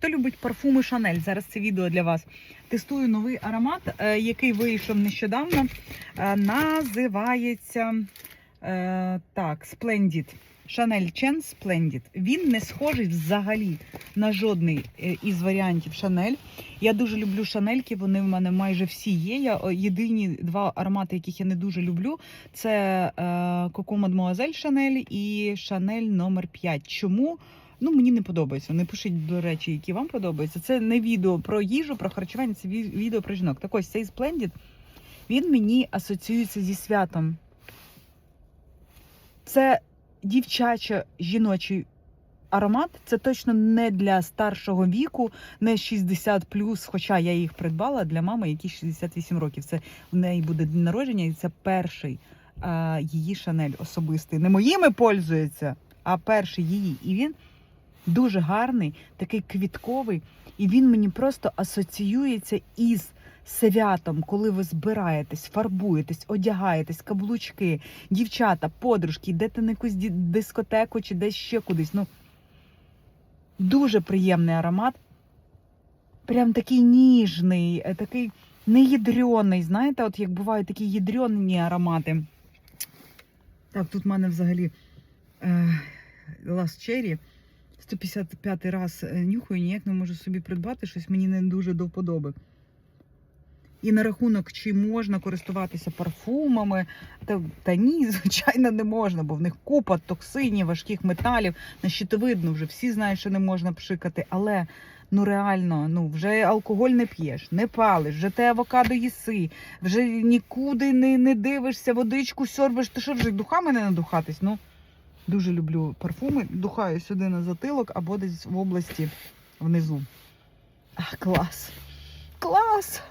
Хто любить парфуми Шанель? Зараз це відео для вас. Тестую новий аромат, е, який вийшов нещодавно. Е, Називається е, так, Splendid. Chanel Chen Splendid. Він не схожий взагалі на жодний е, із варіантів Chanel. Я дуже люблю шанельки, вони в мене майже всі є. Я єдині два аромати, яких я не дуже люблю, це е, Coco Mademoiselle Chanel і Chanel номер 5. Чому? Ну, мені не подобається. Не пишіть, до речі, які вам подобаються. Це не відео про їжу, про харчування, це відео про жінок. Так ось цей Splendid, він мені асоціюється зі святом. Це дівчачо жіночий аромат. Це точно не для старшого віку, не 60 хоча я їх придбала для мами, якій 68 років. Це в неї буде день народження, і це перший а, її шанель особистий. Не моїми пользується, а перший її. І він дуже гарний, такий квітковий, і він мені просто асоціюється із святом, коли ви збираєтесь, фарбуєтесь, одягаєтесь, каблучки, дівчата, подружки, йдете на якусь дискотеку чи десь ще кудись. Ну, дуже приємний аромат. Прям такий ніжний, е, такий неядрений. Знаєте, от як бувають такі ядрені аромати. Так, тут в мене взагалі е, Last Cherry. 155 раз е, нюхаю, ніяк не можу собі придбати, щось мені не дуже до вподоби. І на рахунок, чи можна користуватися парфумами, та, та ні, звичайно, не можна, бо в них купа токсинів, важких металів. На щитовидну вже всі знають, що не можна пшикати, але ну реально, ну вже алкоголь не п'єш, не палиш, вже те авокадо їси, вже нікуди не, не дивишся, водичку сьорбиш. Ти що вже духами не надухатись? Ну дуже люблю парфуми. Духаю сюди на затилок або десь в області внизу. А, клас! Клас!